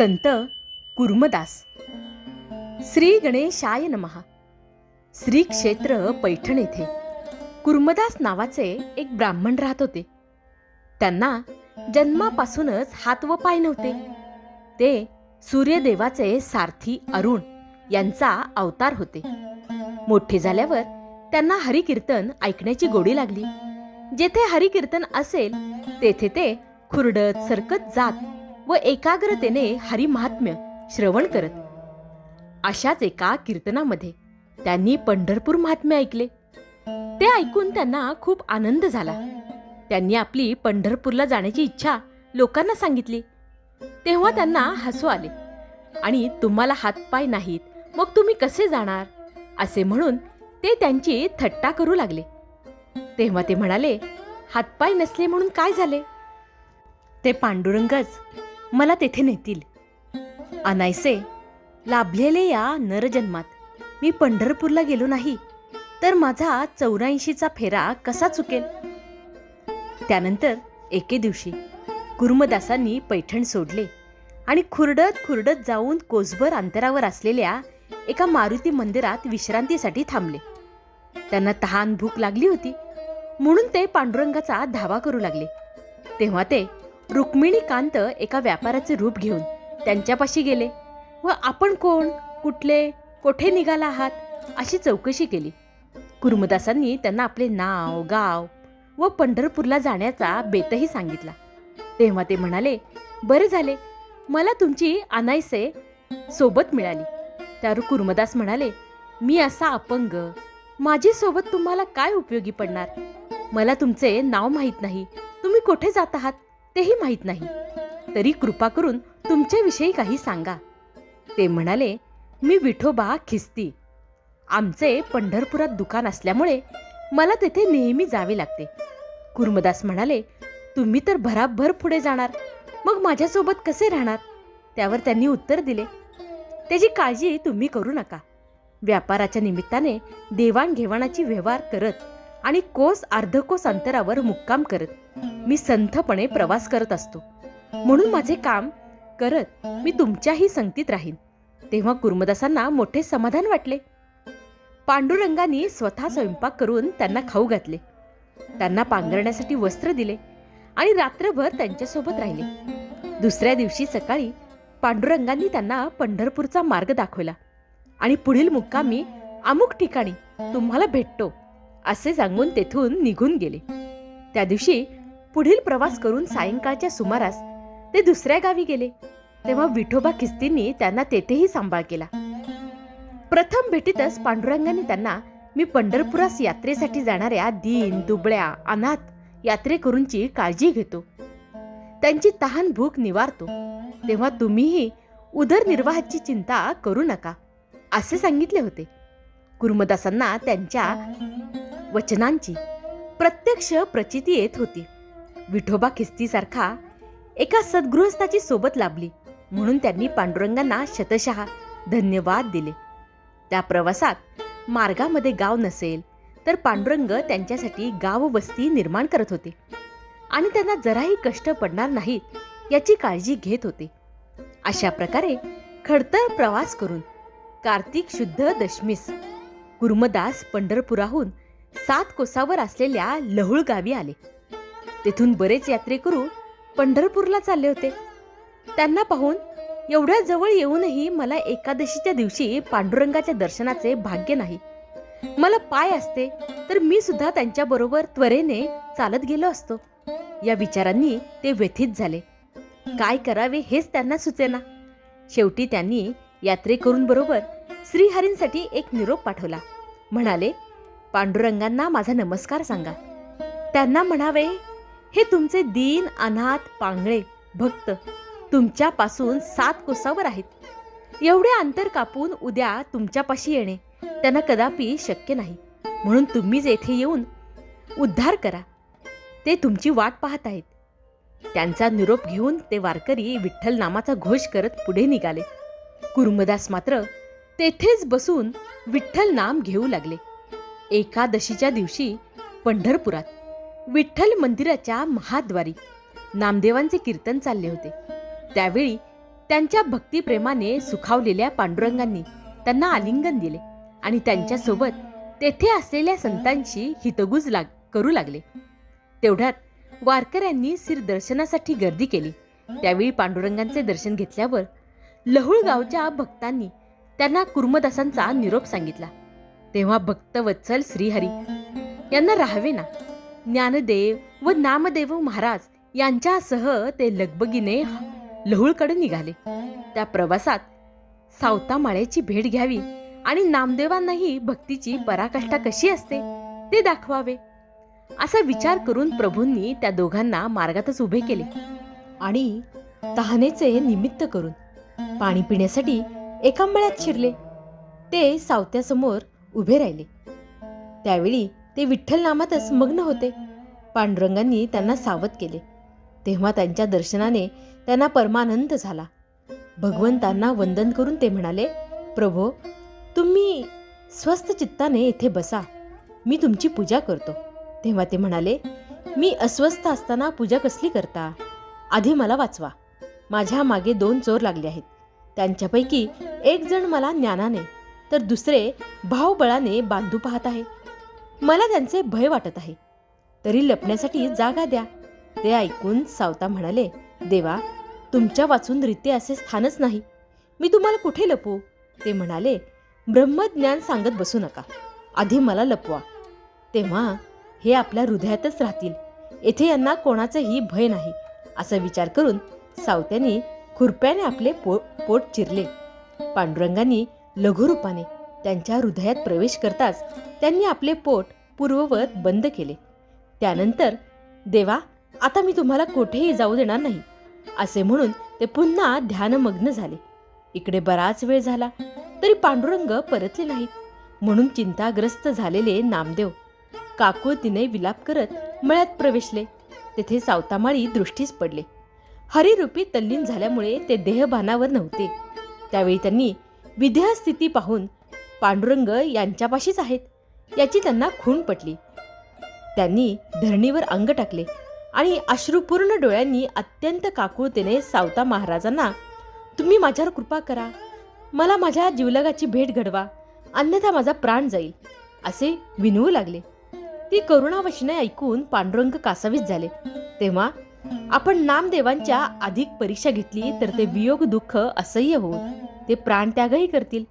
संत कुर्मदास. श्री गणेशाय नमहा श्री क्षेत्र पैठण येथे कुर्मदास नावाचे एक ब्राह्मण राहत होते. त्यांना जन्मापासूनच हात व पाय नव्हते. ते सूर्यदेवाचे सारथी अरुण यांचा अवतार होते. मोठे झाल्यावर त्यांना हरिकीर्तन ऐकण्याची गोडी लागली. जेथे हरिकीर्तन असेल तेथे ते खुरडत सरकत जात व एकाग्रतेने हरिमहात्म्य श्रवण करत. अशाच एका कीर्तनामध्ये त्यांनी पंढरपूर महात्म्य ऐकले. ते ऐकून त्यांना खूप आनंद झाला. त्यांनी आपली पंढरपूरला जाण्याची इच्छा लोकांना सांगितली. तेव्हा त्यांना हसू आले. आणि तुम्हाला हातपाय नाहीत मग तुम्ही कसे जाणार? असे म्हणून ते त्यांची थट्टा करू लागले. तेव्हा ते म्हणाले हातपाय नसले म्हणून काय झाले? ते पांडुरंगच मला तेथे नेतील. अनायसे लाभलेले या नरजन्मात मी पंढरपूरला गेलो नाही तर माझा चौऱ्याऐंशीचा फेरा कसा चुकेल? त्यानंतर एके दिवशी कुर्मदासांनी पैठण सोडले आणि खुरडत खुरडत जाऊन कोसभर अंतरावर असलेल्या एका मारुती मंदिरात विश्रांतीसाठी थांबले. त्यांना तहान भूक लागली होती म्हणून ते पांडुरंगाचा धावा करू लागले. तेव्हा ते रुक्मिणीकांत एका व्यापाराचे रूप घेऊन त्यांच्यापाशी गेले व आपण कोण कुठले कोठे निघाला आहात अशी चौकशी केली. कुर्मदासांनी त्यांना आपले नाव गाव व पंढरपूरला जाण्याचा बेतही सांगितला. तेव्हा ते म्हणाले बरे झाले. मला तुमची अनायसे सोबत मिळाली. त्यावर कुर्मदास म्हणाले मी असा अपंग. माझी सोबत तुम्हाला काय उपयोगी पडणार? मला तुमचे नाव माहीत नाही. तुम्ही कुठे जात आहात? तेही माहीत नाही. तरी कृपा करून तुमच्याविषयी काही सांगा. ते म्हणाले मी विठोबा खिस्ती. आमचे पंढरपुरात दुकान असल्यामुळे मला तेथे नेहमी जावे लागते. कुर्मदास म्हणाले तुम्ही तर भराभर पुढे जाणार. मग माझ्यासोबत कसे राहणार? त्यावर त्यांनी उत्तर दिले त्याची काळजी तुम्ही करू नका. व्यापाराच्या निमित्ताने देवाणघेवाणाची व्यवहार करत आणि कोस अर्धकोस अंतरावर मुक्काम करत. मी संथपणे प्रवास करत असतो. म्हणून माझे काम करत मी तुमच्याही संगतीत राहीन. तेव्हा कुर्मदासांना मोठे समाधान वाटले. पांडुरंगांनी स्वतः स्वयंपाक करून त्यांना खाऊ घातले. त्यांना पांघरण्यासाठी वस्त्र दिले आणि रात्रभर त्यांच्यासोबत राहिले. दुसऱ्या दिवशी सकाळी पांडुरंगांनी त्यांना पंढरपूरचा मार्ग दाखवला आणि पुढील मुक्कामी अमुक ठिकाणी तुम्हाला भेटतो असे सांगून तेथून निघून गेले. त्या दिवशी पुढील प्रवास करून सायंकाळच्या सुमारास ते दुसऱ्या गावी गेले. तेव्हा विठोबा खिस्तींनी त्यांना तेथेही सांभाळ केला. प्रथम भेटीतच पांडुरंगाने त्यांना मी पंढरपुरास यात्रेसाठी जाणाऱ्या दीन दुबळ्या अनाथ यात्रेकरूंची काळजी घेतो. त्यांची तहान भूक निवारतो. तेव्हा तुम्हीही उदरनिर्वाहाची चिंता करू नका असे सांगितले होते. गुरुमदासांना त्यांच्या वचनांची प्रत्यक्ष प्रचिती येत होती. विठोबा खिस्तीसारखा एका सद्गृहस्थाची सोबत लाभली म्हणून त्यांनी पांडुरंगांना शतशः धन्यवाद दिले. त्या प्रवासात मार्गामध्ये गाव नसेल तर पांडुरंग त्यांच्यासाठी गाव वस्ती निर्माण करत होते आणि त्यांना जराही कष्ट पडणार नाहीत याची काळजी घेत होते. अशा प्रकारे खडतर प्रवास करून कार्तिक शुद्ध दशमीस कुर्मदास पंढरपुराहून सात कोसावर असलेल्या लहुळ गावी आले. तेथून बरेच यात्रेकरू पंढरपूरला चालले होते. त्यांना पाहून एवढ्या जवळ येऊनही मला एकादशीच्या दिवशी पांडुरंगाच्या दर्शनाचे भाग्य नाही. मला पाय असते तर मी सुद्धा त्यांच्याबरोबर त्वरेने चालत गेलो असतो. या विचारांनी ते व्यथित झाले. काय करावे हेच त्यांना सुचेना. शेवटी त्यांनी यात्रेकरूंबरोबर श्रीहरींसाठी एक निरोप पाठवला. म्हणाले पांडुरंगांना माझा नमस्कार सांगा. त्यांना म्हणावे हे तुमचे दीन अनाथ पांगळे भक्त तुमच्यापासून सात कोसावर आहेत. एवढे अंतर कापून उद्या तुमच्यापाशी येणे त्यांना कदापि शक्य नाही. म्हणून तुम्हीच येथे येऊन उद्धार करा. ते तुमची वाट पाहत आहेत. त्यांचा निरोप घेऊन ते वारकरी विठ्ठल नामाचा घोष करत पुढे निघाले. कुर्मदास मात्र तेथेच बसून विठ्ठल नाम घेऊ लागले. एकादशीच्या दिवशी पंढरपुरात विठ्ठल मंदिराच्या महाद्वारी नामदेवांचे कीर्तन चालले होते. त्यावेळी त्यांच्या भक्तिप्रेमाने सुखावलेल्या पांडुरंगांनी त्यांना आलिंगन दिले आणि त्यांच्यासोबत तेथे असलेल्या संतांशी हितगुज लाग करू लागले. तेवढ्यात वारकऱ्यांनी सिर दर्शनासाठी गर्दी केली. त्यावेळी पांडुरंगांचे दर्शन घेतल्यावर लहुळ गावच्या भक्तांनी त्यांना कुर्मदासांचा निरोप सांगितला. तेव्हा भक्तवत्सल श्रीहरी यांना राहावे ना. ज्ञानदेव व नामदेव महाराज यांच्यासह ते लगबगीने लहुळकडे निघाले. त्या प्रवासात सावता माळ्याची भेट घ्यावी आणि नामदेवांनाही भक्तीची पराकाष्ठा कशी असते ते दाखवावे असा विचार करून प्रभूंनी त्या दोघांना मार्गातच उभे केले आणि तहानेचे निमित्त करून पाणी पिण्यासाठी एका मळ्यात शिरले. ते सावत्यासमोर उभे राहिले. त्यावेळी ते विठ्ठल नामातच मग्न होते. पांडुरंगांनी त्यांना सावध केले. तेव्हा त्यांच्या दर्शनाने त्यांना परमानंद झाला. भगवंतांना वंदन करून ते म्हणाले प्रभो तुम्ही स्वस्त चित्ताने येथे बसा. मी तुमची पूजा करतो. तेव्हा ते म्हणाले मी अस्वस्थ असताना पूजा कसली करता? आधी मला वाचवा. माझ्या मागे दोन चोर लागले आहेत. त्यांच्यापैकी एक जण मला ज्ञानाने तर दुसरे भावबळाने बांधू पाहत आहे. मला त्यांचे भय वाटत आहे. तरी लपण्यासाठी जागा द्या. ते ऐकून सावता म्हणाले देवा तुमच्या वाचून रीते असे स्थानच नाही. मी तुम्हाला कुठे लपू ते म्हणाले ब्रह्मज्ञान सांगत बसू नका. आधी मला लपवा. तेव्हा हे आपल्या हृदयातच राहतील. येथे यांना कोणाचंही भय नाही. असा विचार करून सावत्याने खुरप्याने आपले पो पोट चिरले. पांडुरंगांनी लघुरूपाने त्यांच्या हृदयात प्रवेश करताच त्यांनी आपले पोट पूर्ववत बंद केले. त्यानंतर देवा आता मी तुम्हाला कुठेही जाऊ देणार नाही असे म्हणून ते पुन्हा ध्यानमग्न झाले. इकडे बराच वेळ झाला तरी पांडुरंग परतले नाहीत. म्हणून चिंताग्रस्त झालेले नामदेव काकुळतीने विलाप करत मळ्यात प्रवेशले. तेथे सावतामाळी दृष्टीस पडले. हरिरूपी तल्लीन झाल्यामुळे ते देहभानावर नव्हते. त्यावेळी त्यांनी विदेह स्थिती पाहून पांडुरंग यांच्यापाशीच आहेत. याची त्यांना खूण पटली. त्यांनी धरणीवर अंग टाकले आणि अश्रुपूर्ण डोळ्यांनी अत्यंत काकुळतेने सावता महाराजांना तुम्ही माझ्यावर कृपा करा. मला माझ्या जीवलगाची भेट घडवा. अन्यथा माझा प्राण जाईल. असे विनवू लागले. ती करुणावशने ऐकून पांडुरंग कासावीस झाले. तेव्हा आपण नामदेवांच्या अधिक परीक्षा घेतली तर ते वियोग दुःख असह्य होऊन ते प्राणत्यागही करतील.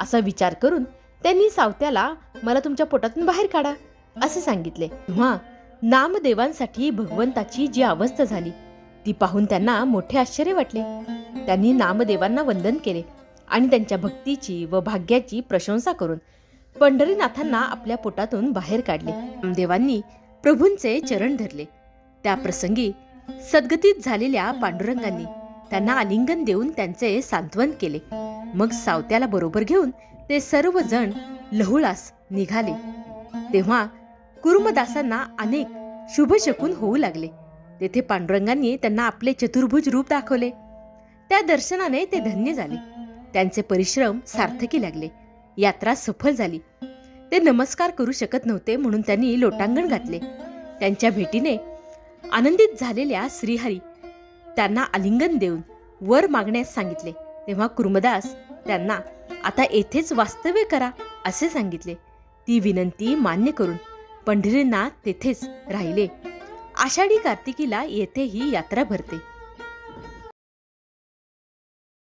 असा विचार करून त्यांनी सावत्याला मला तुमच्या पोटातून बाहेर काढा असे सांगितले. तेव्हा नामदेवांसाठी भगवंताची जी अवस्था झाली ती पाहून त्यांना मोठे आश्चर्य वाटले. त्यांनी नामदेवांना वंदन केले आणि त्यांच्या भक्तीची व भाग्याची प्रशंसा करून पंढरीनाथांना आपल्या पोटातून बाहेर काढले. नामदेवांनी प्रभूंचे चरण धरले. त्या प्रसंगी सद्गतीत झालेल्या पांडुरंगांनी त्यांना आलिंगन देऊन त्यांचे सांत्वन केले. मग सावत्याला बरोबर घेऊन ते सर्वजण लहुळास निघाले. तेव्हा कुर्मदासांना अनेक शुभशकून होऊ लागले. तेथे पांडुरंगांनी त्यांना आपले चतुर्भुज रूप दाखवले. त्या दर्शनाने ते धन्य झाले. त्यांचे परिश्रम सार्थकी लागले. यात्रा सफल झाली. ते नमस्कार करू शकत नव्हते म्हणून त्यांनी लोटांगण घातले. त्यांच्या भेटीने आनंदित झालेल्या श्रीहरी त्यांना आलिंगन देऊन वर मागण्यास सांगितले. तेव्हा कुर्मदास त्यांना आता येथेच वास्तव्य करा असे सांगितले. ती विनंती मान्य करून पंढरीनाथ तेथेच राहिले. आषाढी कार्तिकीला येथे ही यात्रा भरते.